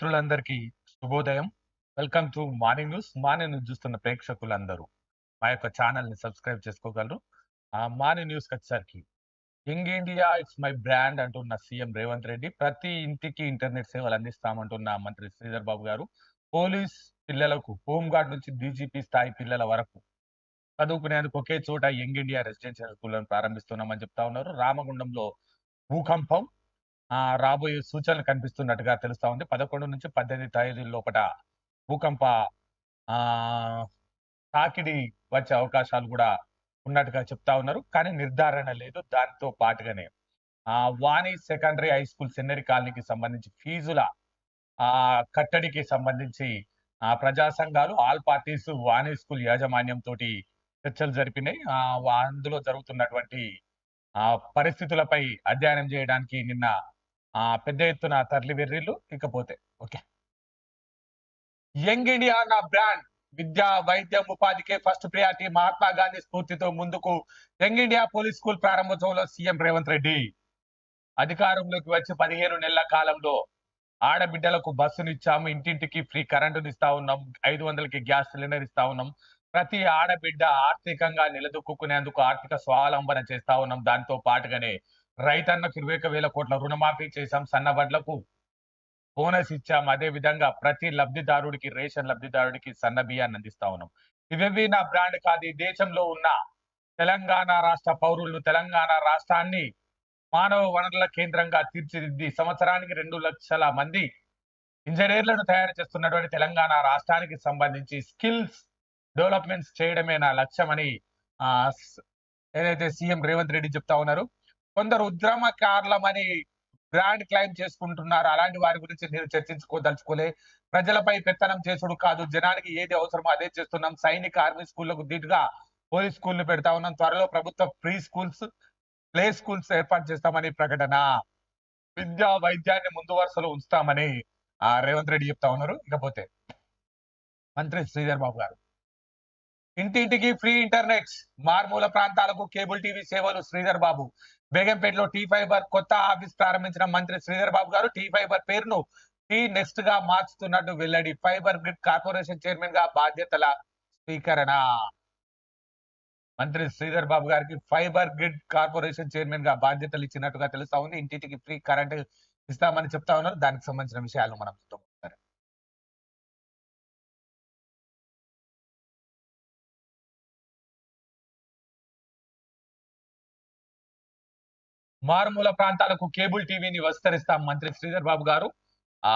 మిత్రులందరికీ శుభోదయం. Welcome to morning news. Morning news చూస్తున్న ప్రేక్షకులందరూ మా యొక్క ఛానల్ని సబ్స్క్రైబ్ చేసుకోగలరు. ఆ మార్నింగ్ న్యూస్ వచ్చేసరికి young India it's my brand అంటున్న సీఎం రేవంత్ రెడ్డి. ప్రతి ఇంటికి ఇంటర్నెట్ సేవలు అందిస్తామంటున్న మంత్రి శ్రీధర్ బాబు గారు. పోలీస్ పిల్లలకు హోమ్ గార్డ్ నుంచి డీజీపీ స్థాయి పిల్లల వరకు చదువుకునేందుకు ఒకే చోట యంగ్ ఇండియా రెసిడెన్షియల్ స్కూళ్ళను ప్రారంభిస్తున్నామని చెప్తా ఉన్నారు. రామగుండంలో భూకంపం రాబోయే సూచనలు కనిపిస్తున్నట్టుగా తెలుస్తా ఉంది. పదకొండు నుంచి పద్దెనిమిది తేదీ లోపల భూకంప తాకిడి వచ్చే అవకాశాలు కూడా ఉన్నట్టుగా చెప్తా ఉన్నారు. కానీ నిర్ధారణ లేదు. దానితో పాటుగానే ఆ వాణి సెకండరీ హై స్కూల్ సెన్నరి కాలనీకి సంబంధించి ఫీజుల ఆ కట్టడికి సంబంధించి ఆ ప్రజా సంఘాలు ఆల్ పార్టీస్ వాణి స్కూల్ యాజమాన్యం తోటి చర్చలు జరిపినాయి. ఆ అందులో జరుగుతున్నటువంటి ఆ పరిస్థితులపై అధ్యయనం చేయడానికి నిన్న పెద్ద ఎత్తున తరలి వెర్రిళ్ళు ఇకపోతే. ఓకే. యంగ్ ఇండియా నా బ్రాండ్. విద్య వైద్యం ఉపాధికే ఫస్ట్ ప్రియారిటీ మహాత్మా గాంధీ స్ఫూర్తితో ముందుకు యంగ్ ఇండియా పోలీస్ స్కూల్ ప్రారంభోత్సవంలో సీఎం రేవంత్ రెడ్డి. అధికారంలోకి వచ్చి పదిహేను నెలల కాలంలో ఆడబిడ్డలకు బస్సునిచ్చాము. ఇంటింటికి ఫ్రీ కరెంటును ఇస్తా ఉన్నాం. ఐదు వందలకి గ్యాస్ సిలిండర్ ఇస్తా ఉన్నాం. ప్రతి ఆడబిడ్డ ఆర్థికంగా నిలదొక్కునేందుకు ఆర్థిక స్వావలంబన చేస్తా ఉన్నాం. దాంతో పాటుగానే రైతన్నకు ఇరవై ఒక వేల కోట్ల రుణమాఫీ చేశాం సన్నబడ్లకు బోనస్ ఇచ్చాం. అదే విధంగా ప్రతి లబ్ధిదారుడికి రేషన్ లబ్ధిదారుడికి సన్న బియ్యాన్ని అందిస్తా ఉన్నాం. ఇవేవి నా బ్రాండ్ కాదు. ఈ దేశంలో ఉన్న తెలంగాణ రాష్ట్ర పౌరులను తెలంగాణ రాష్ట్రాన్ని మానవ వనరుల కేంద్రంగా తీర్చిదిద్ది సంవత్సరానికి రెండు లక్షల మంది ఇంజనీర్లను తయారు చేస్తున్నటువంటి తెలంగాణ రాష్ట్రానికి సంబంధించి స్కిల్స్ డెవలప్మెంట్స్ చేయడమే నా లక్ష్యమని ఏదైతే సీఎం రేవంత్ రెడ్డి చెప్తా ఉన్నారు. కొందరు ఉద్యమకారులమని బ్రాండ్ క్లైమ్ చేసుకుంటున్నారు. అలాంటి వారి గురించి నేను చర్చించుకోదలుచుకోలే. ప్రజలపై పెత్తనం చేసుడు కాదు. జనానికి ఏది అవసరమో అదే చేస్తున్నాం. సైనిక ఆర్మీ స్కూళ్ళకు దీటుగా పోలీస్ స్కూల్ని పెడతా ఉన్నాం. త్వరలో ప్రభుత్వ ప్రీ స్కూల్స్ ప్లే స్కూల్స్ ఏర్పాటు చేస్తామని ప్రకటన. విద్య వైద్యాన్ని ముందు వరుసలో ఉంచుతామని ఆ రేవంత్ రెడ్డి చెప్తా ఉన్నారు. ఇకపోతే మంత్రి శ్రీధర్ బాబు గారు. ఇంటింటికి ఫ్రీ ఇంటర్నెట్ మార్మూల ప్రాంతాలకు కేబుల్ టీవీ సేవలు శ్రీధర్ బాబు. బేగంపేటలో టీ ఫైబర్ కొత్త ఆఫీస్ ప్రారంభించిన మంత్రి శ్రీధర్ బాబు గారు టీ ఫైబర్ పేరును టీ నెక్స్ట్గా మార్చుతున్నట్టు వెల్లడి. ఫైబర్ గ్రిడ్ కార్పొరేషన్ చైర్మన్గా బాధ్యతల స్వీకరణ. మంత్రి శ్రీధర్ బాబు గారికి ఫైబర్ గ్రిడ్ కార్పొరేషన్ చైర్మన్గా బాధ్యతలు ఇచ్చినట్టుగా తెలుస్తా ఉంది. ఇంటికి ఫ్రీ కరెంట్ ఇస్తామని చెప్తా ఉన్నారు. దానికి సంబంధించిన విషయాలు మనం చూద్దాం. మారుమూల ప్రాంతాలకు కేబుల్ టీవీని విస్తరిస్తాం మంత్రి శ్రీధర్ బాబు గారు. ఆ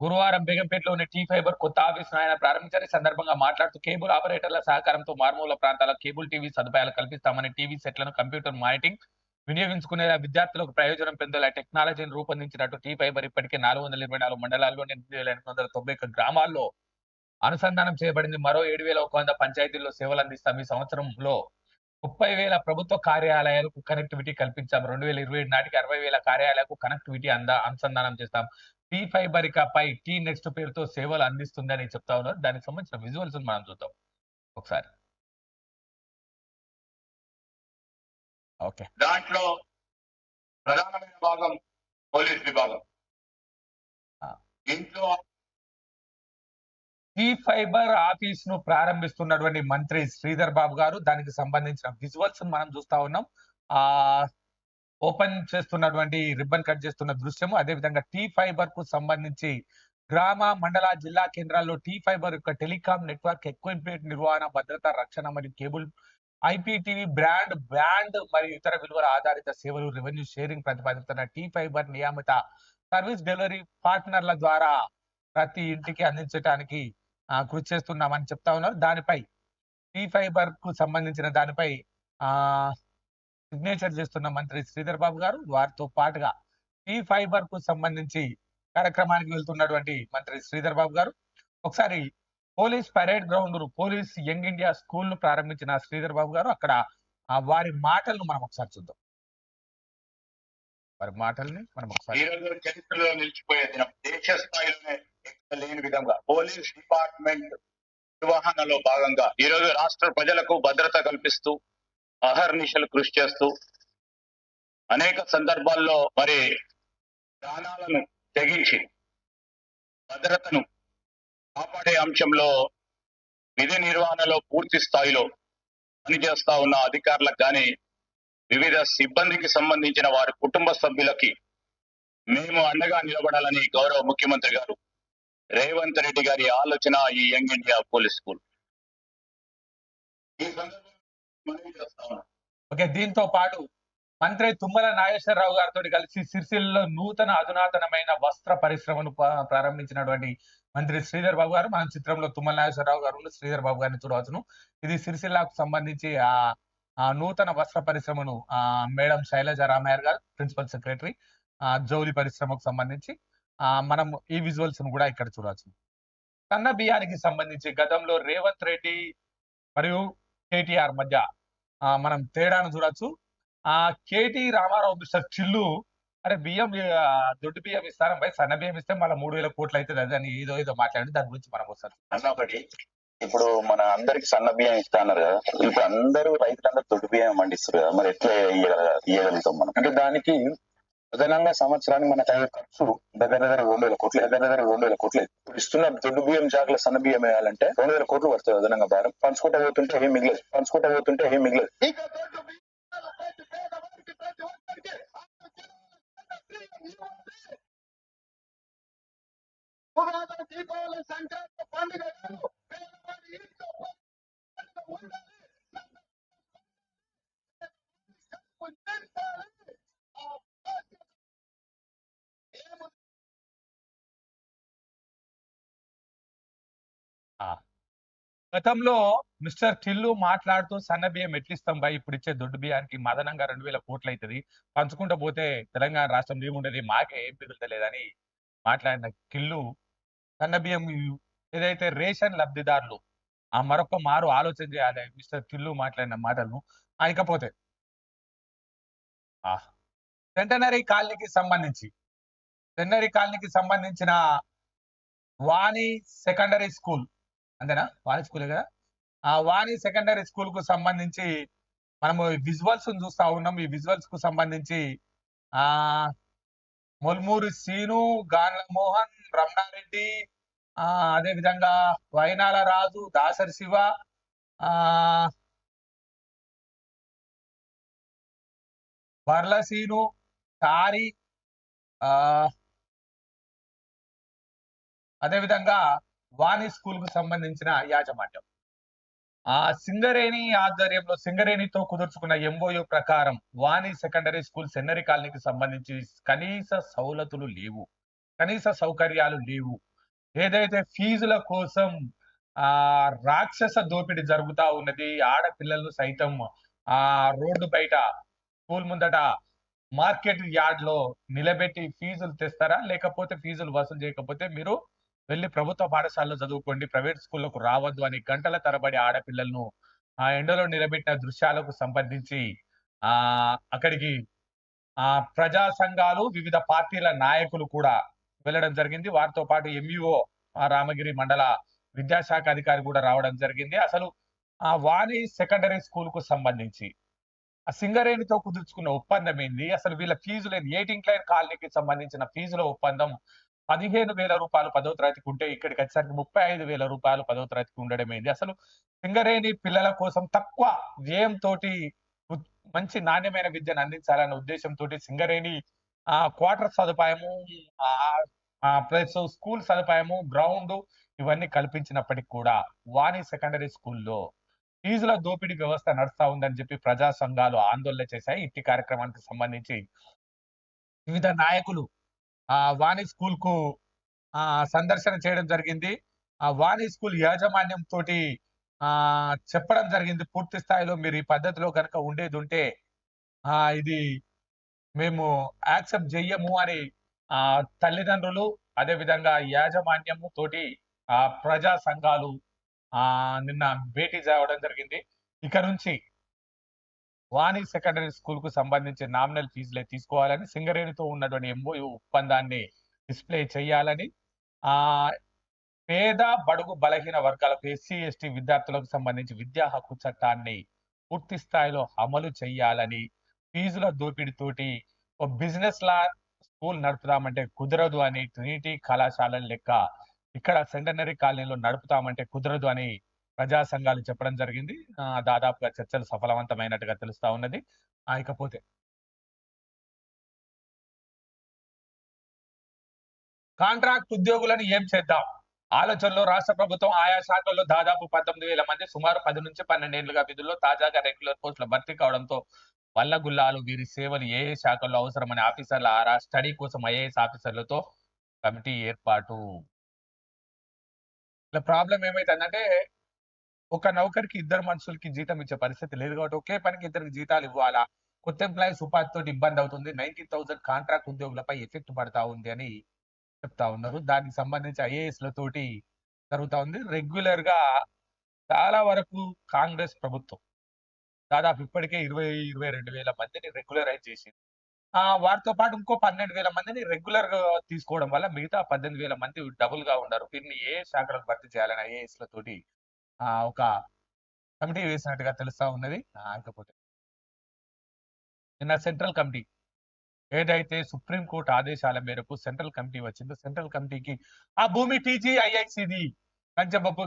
గురువారం బేగంపేటలోని టీ ఫైబర్ కొత్త ఆఫీస్ ఆయన ప్రారంభించారు ఈ సందర్భంగా మాట్లాడుతూ కేబుల్ ఆపరేటర్ల సహకారంతో మారుమూల ప్రాంతాల కేబుల్ టీవీ సదుపాయాలు కల్పిస్తామని టీవీ సెట్లను కంప్యూటర్ మానిటింగ్ వినియోగించుకునే విద్యార్థులకు ప్రయోజనం పొందేలా టెక్నాలజీని రూపొందించినట్టు టీ ఫైబర్ ఇప్పటికే నాలుగు వందల ఇరవై నాలుగు మండలాల్లో ఎనిమిది వేల ఎనిమిది వందల తొంభై ఒక్క గ్రామాల్లో అనుసంధానం చేయబడింది. మరో ఏడు వేల ఒక వంద పంచాయతీల్లో సేవలు అందిస్తాం. ఈ సంవత్సరంలో ముప్పై వేల ప్రభుత్వ కార్యాలయాలకు కనెక్టివిటీ కల్పించాం. రెండు వేల ఇరవై ఏడు నాటికి అరవై వేల కార్యాలయాలకు కనెక్టివిటీ అంద అనుసంధానం చేస్తాం. టీ ఫైబర్ ఇకపై టీ నెక్స్ట్ పేరుతో సేవలు అందిస్తుందని చెప్తా ఉన్నారు. దానికి సంబంధించిన విజువల్స్ మనం చూద్దాం ఒకసారి. ఓకే. దాంట్లో ప్రధానమైన భాగం పోలీస్ విభాగం. ఇంట్లో టీ ఫైబర్ ఆఫీస్ను ప్రారంభిస్తున్నటువంటి మంత్రి శ్రీధర్ బాబు గారు దానికి సంబంధించిన విజువల్స్ మనం చూస్తా ఉన్నాం. ఆ ఓపెన్ చేస్తున్నటువంటి రిబ్బన్ కట్ చేస్తున్న దృశ్యము. అదే విధంగా టీ ఫైబర్కు సంబంధించి గ్రామ మండల జిల్లా కేంద్రాల్లో టీ ఫైబర్ యొక్క టెలికాం నెట్వర్క్ ఎక్విప్మెంట్ నిర్వహణ భద్రత రక్షణ మరియు కేబుల్ ఐపీటీవీ బ్రాండ్ బ్యాండ్ మరియు ఇతర విలువల ఆధారిత సేవలు రెవెన్యూ షేరింగ్ ప్రతిపాదిస్తున్న టీ ఫైబర్ నియామిత సర్వీస్ డెలివరీ పార్ట్నర్ల ద్వారా ప్రతి ఇంటికి అందించడానికి కృషి చేస్తున్నామని చెప్తా ఉన్నారు. దానిపై టీ ఫైబర్కు సంబంధించిన దానిపై ఆ సిగ్నేచర్ చేస్తున్న మంత్రి శ్రీధర్ బాబు గారు వారితో పాటుగా టీ ఫైబర్కు సంబంధించి కార్యక్రమానికి వెళ్తున్నటువంటి మంత్రి శ్రీధర్ బాబు గారు ఒకసారి police parade ground police young India స్కూల్ను ప్రారంభించిన శ్రీధర్ బాబు గారు అక్కడ వారి మాటలను మనం ఒకసారి చూద్దాం. వారి మాటల్ని మనం ఒకసారి చరిత్రలో నిలిచిపోయే దినం దేశ స్థాయిలోనే ఎక్కడ లేని విధంగా పోలీస్ డిపార్ట్మెంట్ నిర్వహణలో భాగంగా ఈ రోజు రాష్ట్ర ప్రజలకు భద్రత కల్పిస్తూ అహర్నిశలు కృషి చేస్తూ అనేక సందర్భాల్లో మరి ప్రాణాలను తెగించి భద్రతను కాపాడే అంశంలో విధి నిర్వహణలో పూర్తి స్థాయిలో పనిచేస్తా ఉన్న అధికారులకు కానీ వివిధ సిబ్బందికి సంబంధించిన వారి కుటుంబ సభ్యులకి మేము అండగా నిలబడాలని గౌరవ ముఖ్యమంత్రి గారు రేవంత్ రెడ్డి గారి ఆలోచన ఈ young India police school. Okay దీంతో పాటు మంత్రి తుమ్మల నాగేశ్వరరావు గారితో కలిసి సిరిసిల్లలో నూతన అధునాతనమైన వస్త్ర పరిశ్రమను ప్రారంభించినటువంటి మంత్రి శ్రీధర్ బాబు గారు. మన చిత్రంలో తుమ్మల నాగేశ్వరరావు గారు శ్రీధర్ బాబు గారిని చూడవచ్చును. ఇది సిరిసిల్లాకు సంబంధించి ఆ ఆ నూతన వస్త్ర పరిశ్రమను ఆ మేడం శైలజ రామయ్య గారు ప్రిన్సిపల్ సెక్రటరీ ఆ జౌలి పరిశ్రమకు సంబంధించి మనం ఈ విజువల్స్ను కూడా ఇక్కడ చూడవచ్చు సన్న బియ్యానికి సంబంధించి గతంలో రేవంత్ రెడ్డి మరియు కేటీఆర్ మధ్య మనం తేడాను చూడొచ్చు. ఆ కేటీ రామారావు మిస్టర్ చిల్లు అరే బియ్యం దొడ్డు బియ్యం ఇస్తాను పై సన్న బియ్యం ఇస్తే మళ్ళీ మూడు వేల కోట్లు అవుతుంది. అది అని ఏదో ఏదో మాట్లాడి దాని గురించి మనం ఒకసారి ఒకటి ఇప్పుడు మన అందరికి సన్న బియ్యం ఇస్తా అన్నారు కదా. ఇప్పుడు అందరూ రైతులందరూ దొడ్డు బియ్యం పండిస్తారు కదా. మరి ఎట్లా ఇయ్యగలుగుతాం మనం? అంటే దానికి అదనంగా సంవత్సరానికి మనకు అయ్యే ఖర్చు దగ్గర దగ్గర రెండు వేల కోట్లు దగ్గర దగ్గర రెండు వేల కోట్లు. ఇప్పుడు ఇస్తున్న దొడ్డు బియ్యం జాగ్రత్త సన్న బియ్యం వేయాలంటే రెండు వేల కోట్లు పడుతుంది అదనంగా భారం. పంచుకుంటా పోతుంటే ఏం మిగిలేదు. పంచుకుంటా పోతుంటే ఏం మిగిలేదు. దీపావళి సంక్రాంతి పండుగ గతంలో మిస్టర్ టిల్లు మాట్లాడుతూ సన్న బియ్యం ఎట్లిస్తాం బాయ్? ఇప్పుడు ఇచ్చే దొడ్డు బియ్యానికి మదనంగా రెండు వేల కోట్లు అవుతుంది పంచుకుంటూ పోతే తెలంగాణ రాష్ట్రం ఏముండదు మాకే ఏం మిగులుతలేదని మాట్లాడిన కిల్లు సన్న బియ్యం ఏదైతే రేషన్ లబ్ధిదారులు ఆ మరొక మారు ఆలోచన చేయాలి మిస్టర్ టిల్లు మాట్లాడిన మాటలను ఆ, సెంటనరీ కాలనీకి సంబంధించి సెంటనరీ కాలనీకి సంబంధించిన వాణి సెకండరీ స్కూల్ అంతేనా? వాణి స్కూలే కదా? ఆ వాణి సెకండరీ స్కూల్కు సంబంధించి మనము విజువల్స్ చూస్తా ఉన్నాం. ఈ విజువల్స్కు సంబంధించి ఆ మొల్మూరి సీను గాన్ల మోహన్ రమణారెడ్డి ఆ అదే విధంగా వైనాల రాజు దాసరి శివ ఆ బర్లసీను తారి ఆ అదే విధంగా వాణి స్కూల్కు సంబంధించిన యాజమాన్యం. ఆ సింగరేణి ఆధ్వర్యంలో సింగరేణితో కుదుర్చుకున్న ఎంఓయు ప్రకారం వాణి సెకండరీ స్కూల్ సెన్నరి కాలనీకి సంబంధించి కనీస సౌలతులు లేవు. కనీస సౌకర్యాలు లేవు. ఏదైతే ఫీజుల కోసం ఆ రాక్షస దోపిడీ జరుగుతా ఉన్నది ఆడపిల్లలు సైతం ఆ రోడ్డు బయట స్కూల్ ముందట మార్కెట్ యార్డ్లో నిలబెట్టి ఫీజులు తెస్తారా? లేకపోతే ఫీజులు వసూలు చేయకపోతే మీరు వెళ్ళి ప్రభుత్వ పాఠశాలలో చదువుకోండి ప్రైవేట్ స్కూళ్ళకు రావద్దు అని గంటల తరబడి ఆడపిల్లలను ఆ ఎండలో నిలబెట్టిన దృశ్యాలకు సంబంధించి ఆ అక్కడికి ఆ ప్రజా సంఘాలు వివిధ పార్టీల నాయకులు కూడా వెళ్ళడం జరిగింది. వారితో పాటు ఎంఈఓ రామగిరి మండల విద్యాశాఖ అధికారి కూడా రావడం జరిగింది. అసలు ఆ వాణి సెకండరీ స్కూల్కు సంబంధించి ఆ సింగరేణితో కుదుర్చుకున్న ఒప్పందం ఏంది? అసలు వీళ్ళ ఫీజులు ఎయిటింగ్ లైన్ కాలనీకి సంబంధించిన ఫీజుల ఒప్పందం పదిహేను వేల రూపాయలు పదో తరగతికి ఉంటే ఇక్కడికి వచ్చేసరికి ముప్పై ఐదు వేల రూపాయలు పదో తరగతికి ఉండడమేంది అసలు సింగరేణి పిల్లల కోసం తక్కువ వ్యయం తోటి మంచి నాణ్యమైన విద్యను అందించాలనే ఉద్దేశంతో సింగరేణి ఆ క్వార్టర్ సదుపాయము ఆ ప్లస్ స్కూల్ సదుపాయము గ్రౌండ్ ఇవన్నీ కల్పించినప్పటికీ కూడా వాణి సెకండరీ స్కూల్లో ఫీజుల దోపిడీ వ్యవస్థ నడుస్తా ఉందని చెప్పి ప్రజా సంఘాలు ఆందోళన చేశాయి. ఇట్టి కార్యక్రమానికి సంబంధించి వివిధ నాయకులు వాణి స్కూల్కు ఆ సందర్శన చేయడం జరిగింది. ఆ వాణి స్కూల్ యాజమాన్యం తోటి ఆ చెప్పడం జరిగింది. పూర్తి స్థాయిలో మీరు ఈ పద్ధతిలో కనుక ఉండేది ఉంటే ఆ ఇది మేము యాక్సెప్ట్ చెయ్యము అని ఆ తల్లిదండ్రులు అదే విధంగా యాజమాన్యము తోటి ఆ ప్రజా సంఘాలు ఆ నిన్న భేటీ చేయడం జరిగింది. ఇక నుంచి వాణి సెకండరీ స్కూల్కు సంబంధించి నామినల్ ఫీజులే తీసుకోవాలని సింగరేణితో ఉన్నటువంటి ఎంఓ ఒప్పందాన్ని డిస్ప్లే చేయాలని ఆ పేద బడుగు బలహీన వర్గాలకు ఎస్సీ ఎస్టీ విద్యార్థులకు సంబంధించి విద్యా హక్కు చట్టాన్ని పూర్తి స్థాయిలో అమలు చేయాలని ఫీజుల దోపిడీతోటి ఒక బిజినెస్ లా స్కూల్ నడుపుతామంటే కుదరదు అని ట్రినిటీ కళాశాలల లెక్క ఇక్కడ సెంటనరీ కాలనీలో నడుపుతామంటే కుదరదు అని ప్రజా సంఘాలు చెప్పడం జరిగింది. దాదాపుగా చర్చలు సఫలవంతమైనట్టుగా తెలుస్తా ఉన్నది. ఇకపోతే కాంట్రాక్ట్ ఉద్యోగులను ఏం చేద్దాం? ఆలోచనలో రాష్ట్ర ప్రభుత్వం ఆయా శాఖల్లో దాదాపు పంతొమ్మిది వేల మంది సుమారు పది నుంచి పన్నెండేళ్ళుగా విధుల్లో తాజాగా రెగ్యులర్ పోస్టుల భర్తీ కావడంతో వల్లగుల్లాలు వీరి సేవలు ఏ ఏ శాఖల్లో అవసరమని ఆఫీసర్ల ఆరా స్టడీ కోసం ఐఏఎస్ ఆఫీసర్లతో కమిటీ ఏర్పాటు. ఇలా ప్రాబ్లం ఏమైతుందంటే ఒక నౌకరికి ఇద్దరు మనుషులకి జీతం ఇచ్చే పరిస్థితి లేదు కాబట్టి ఒకే పనికి ఇద్దరికి జీతాలు ఇవ్వాలా? కొత్త ఎంప్లాయీస్ ఉపాధితో తోటి ఇబ్బంది అవుతుంది. నైన్టీ థౌసండ్ కాంట్రాక్ట్ ఉద్యోగులపై ఎఫెక్ట్ పడతా ఉంది అని చెప్తా ఉన్నారు. దానికి సంబంధించి ఐఏఎస్ తోటి జరుగుతా ఉంది. రెగ్యులర్గా చాలా వరకు కాంగ్రెస్ ప్రభుత్వం దాదాపు ఇప్పటికే ఇరవై ఇరవై రెండు వేల మందిని రెగ్యులరైజ్ చేసింది. ఆ వారితో పాటు ఇంకో పన్నెండు వేల మందిని రెగ్యులర్గా తీసుకోవడం వల్ల మిగతా పద్దెనిమిది వేల మంది డబుల్గా ఉన్నారు. వీరిని ఏ శాఖలకు భర్తీ చేయాలని ఐఏఎస్ లతోటి ఒక కమిటీ వేసినట్టుగా తెలుస్తా ఉన్నది. ఇకపోతే నిన్న సెంట్రల్ కమిటీ ఏదైతే సుప్రీంకోర్టు ఆదేశాల మేరకు సెంట్రల్ కమిటీ వచ్చిందో సెంట్రల్ కమిటీకి ఆ భూమి టీజీఐఐసిది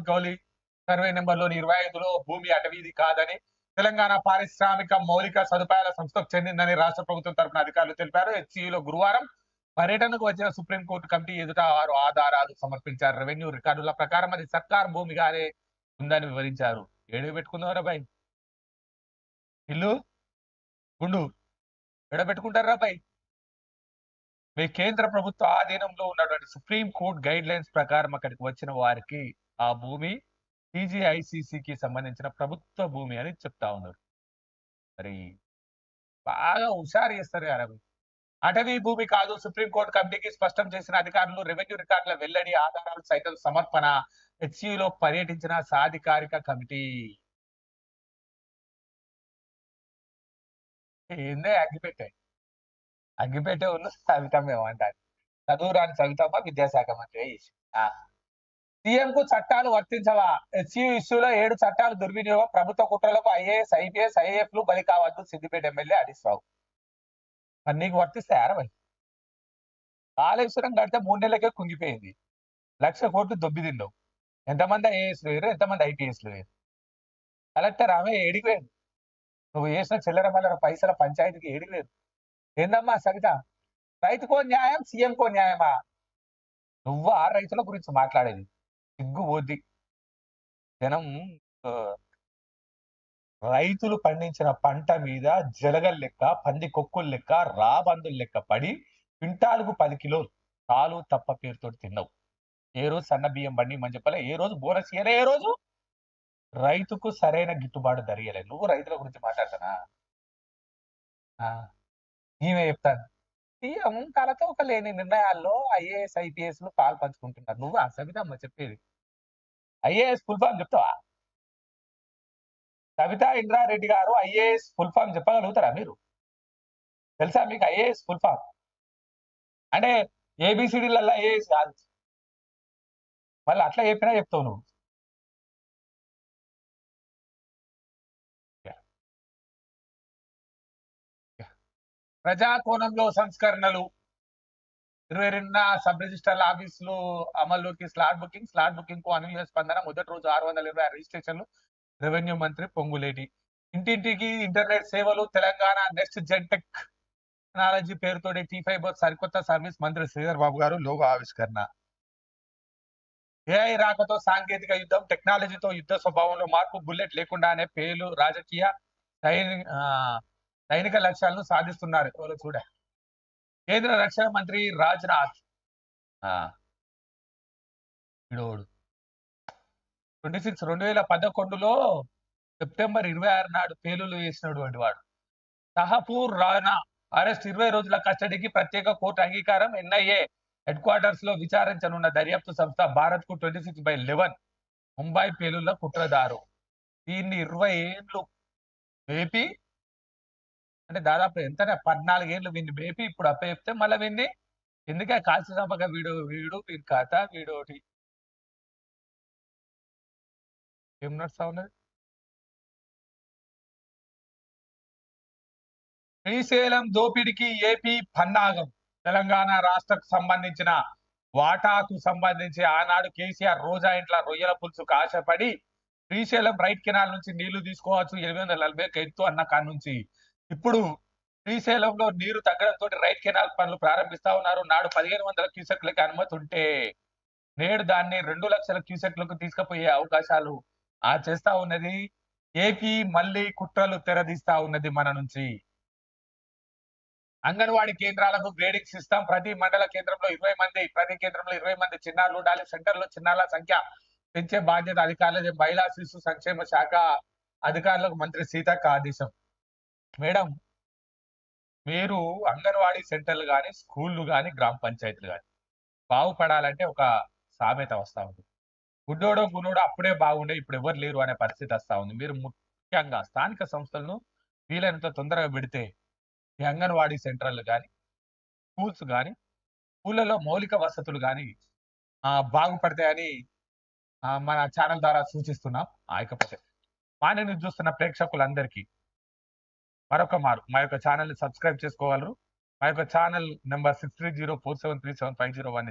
గౌలి సర్వే నెంబర్లోని ఇరవై ఐదులో భూమి అటవీది కాదని తెలంగాణ పారిశ్రామిక మౌలిక సదుపాయాల సంస్థకు చెందిందని రాష్ట్ర ప్రభుత్వం తరపున అధికారులు తెలిపారు. హెచ్సిలో గురువారం పర్యటనకు వచ్చిన సుప్రీంకోర్టు కమిటీ ఎదుట వారు ఆధారాలు సమర్పించారు. రెవెన్యూ రికార్డుల ప్రకారం అది సర్కార్ భూమిగానే ఉందని వివరించారు. ఏడు పెట్టుకుందాం బాయ్. ఇల్లు గుండు. ఎడ పెట్టుకుంటారా బాయ్? మీ కేంద్ర ప్రభుత్వ ఆధీనంలో ఉన్నటువంటి సుప్రీం కోర్టు గైడ్ లైన్స్ ప్రకారం అక్కడికి వచ్చిన వారికి ఆ భూమి టీజీఐసిసికి సంబంధించిన ప్రభుత్వ భూమి అని చెప్తా ఉన్నారు. మరి బాగా హుషారు చేస్తారు కదా అటవీ భూమి కాదు సుప్రీం కోర్టు కమిటీకి స్పష్టం చేసిన అధికారులు రెవెన్యూ రికార్డుల వెల్లడి ఆధారాలు సైతం సమర్పణ హెచ్సియులో పర్యటించిన సాధికారిక కమిటీ. ఏందే అగ్గిపెట్టే? అగ్గిపెట్టే ఉన్న సవితమ్మ ఏమంటారు చదువు రాని సవితమ్మ విద్యాశాఖ మంత్రి సీఎం కు చట్టాలు వర్తించవా? హెచ్సియు ఇష్యూలో ఏడు చట్టాలు దుర్వినియోగం ప్రభుత్వ కుట్రలకు ఐఏఎస్ ఐపీఎస్ ఐఏఎఫ్లు బలి కావద్దు సిద్దిపేట ఎమ్మెల్యే హరీష్ రావు. మరి నీకు వర్తిస్తాయి అరవై కాళేశ్వరం కడితే మూడు నెలలకే కుంగిపోయింది. లక్ష కోట్లు దొబ్బి తిన్నావు. ఎంతమంది ఐఏఎస్లు వేరు ఎంతమంది ఐపీఎస్లు వేరు కలెక్టర్ ఆమె ఏడికి నువ్వు వేసిన చిల్లర మల్లర పైసల పంచాయతీకి ఏడికి ఏందమ్మా సవిత? రైతుకో న్యాయం సీఎంకో న్యాయమా? నువ్వు ఆ రైతుల గురించి మాట్లాడేది. సిగ్గు పోద్ది. జనం రైతులు పండించిన పంట మీద జలగల లెక్క పంది కొక్కుల లెక్క రాబందుల లెక్క పడి క్వింటాలకు పది కిలోలు తాలు తప్ప పేరుతో తిన్నావు ఏ రోజు సన్న బియ్యం బండి మని చెప్పలే ఏ రోజు బోనస్ ఇయ్యలే ఏ రోజు? రైతుకు సరైన గిట్టుబాటు ధర నువ్వు రైతుల గురించి మాట్లాడతానా? ఆ, చెప్తాను సీఎం తలతో ఒక లేని నిర్ణయాల్లో ఐఏఎస్ ఐపీఎస్లు పాలు పంచుకుంటున్నారు. నువ్వు ఆ సవితమ్మ చెప్పేది. ఐఏఎస్ ఫుల్ ఫామ్ చెప్తావా? కవితా ఇంద్రారెడ్డి గారు ఐఏఎస్ ఫుల్ ఫామ్ చెప్పగలుగుతారా మీరు? తెలుసా మీకు ఐఏఎస్ ఫుల్ ఫామ్? అంటే ఏబిసిడీలలో ఐఏఎస్ కాదు. మళ్ళీ అట్లా చెప్పినా చెప్తావు నువ్వు. ప్రజాకోణంలో సంస్కరణలు. ఇరవై రెండున సబ్ రిజిస్టర్ల ఆఫీసులు అమల్లోకి స్లాట్ బుకింగ్ స్లాట్ బుకింగ్కు అనుయూల స్పందన. మొదటి రోజు ఆరు వందల ఇరవై ఆరు రిజిస్ట్రేషన్లు రెవెన్యూ మంత్రి పొంగులేటి. ఇంటింటికి ఇంటర్నెట్ సేవలు Telangana next gen tech technology పేరుతో టీ ఫైబర్ సరికొత్త సర్వీస్ మంత్రి శ్రీధర్ బాబు గారు లోగో ఆవిష్కరణ. ఏఐ రాకతో సాంకేతిక యుద్ధం టెక్నాలజీతో యుద్ధ స్వభావంలో మార్పు బుల్లెట్ లేకుండానే పేలు రాజకీయ సైనిక లక్ష్యాలను సాధిస్తున్నారు. చూడ. కేంద్ర రక్షణ మంత్రి రాజ్నాథ్. ఆ, ట్వంటీ సిక్స్ రెండు వేల పదకొండులో సెప్టెంబర్ ఇరవై ఆరు నాడు పేలులు వేసినటువంటి వాడు. తహపూర్ రానా అరెస్ట్ ఇరవై రోజుల కస్టడీకి ప్రత్యేక కోర్టు అంగీకారం ఎన్ఐఏ హెడ్ క్వార్టర్స్లో విచారించనున్న దర్యాప్తు సంస్థ భారత్కు twenty six by eleven Mumbai పేలుళ్ళ కుట్రదారు. దీన్ని ఇరవై ఏళ్ళు మేపి అంటే దాదాపు ఎంత పద్నాలుగేళ్ళు వీడిని మేపి ఇప్పుడు అప్ప చెప్తే మళ్ళీ వీడిని ఎందుకే కాల్చినప్పగా వీడు వీడు వీడి ఖాతా వీడోటి ఏం శ్రీశైలం దోపిడికి ఏపీ పన్నాగం తెలంగాణ రాష్ట్రకు సంబంధించిన వాటాకు సంబంధించి ఆనాడు కేసీఆర్ రోజా ఇంట్ల రొయ్యల పులుసుకు ఆశపడి శ్రీశైలం రైట్ కెనాల్ నుంచి నీళ్ళు తీసుకోవచ్చు. ఎనిమిది వందల నలభై ఎత్తు అన్న కాడ నుంచి. ఇప్పుడు శ్రీశైలంలో నీరు తగ్గడంతో రైట్ కెనాల్ పనులు ప్రారంభిస్తా ఉన్నారు. నాడు పదిహేను వందల క్యూసెక్లకి అనుమతి ఉంటే నేడు దాన్ని రెండు లక్షల క్యూసెక్లకు తీసుకుపోయే అవకాశాలు ఆ చేస్తా ఉన్నది. ఏపీ మళ్ళీ కుట్రలు తెరదీస్తా ఉన్నది మన నుంచి. అంగన్వాడీ కేంద్రాలకు గ్రేడింగ్ సిస్టమ్ ప్రతి మండల కేంద్రంలో ఇరవై మంది ప్రతి కేంద్రంలో ఇరవై మంది చిన్నారులు ఉండాలి. సెంటర్లో చిన్నారుల సంఖ్య పెంచే బాధ్యత అధికారులది. మహిళా శిశు సంక్షేమ శాఖ అధికారులకు మంత్రి సీతక్క ఆదేశం మేడం మీరు అంగన్వాడీ సెంటర్లు కానీ స్కూళ్ళు కానీ గ్రామ పంచాయతీలు కానీ బాగుపడాలంటే ఒక సామెత వస్తా ఉంది. గుడ్డోడో గున్నోడో అప్పుడే బాగుండే ఇప్పుడు ఎవరు లేరు అనే పరిస్థితి వస్తా ఉంది. మీరు ముఖ్యంగా స్థానిక సంస్థలను వీలైనంత తొందరగా పెడితే ఈ అంగన్వాడీ సెంటర్లు కానీ స్కూల్స్ కానీ స్కూళ్ళలో మౌలిక వసతులు కానీ బాగుపడతాయని మన ఛానల్ ద్వారా సూచిస్తున్నాం. ఆయకపోతే మాని చూస్తున్న ప్రేక్షకులందరికీ మరొక మారు మా యొక్క ఛానల్ని సబ్స్క్రైబ్ చేసుకోగలరు. మా యొక్క channel number six three zero four seven three seven five zero one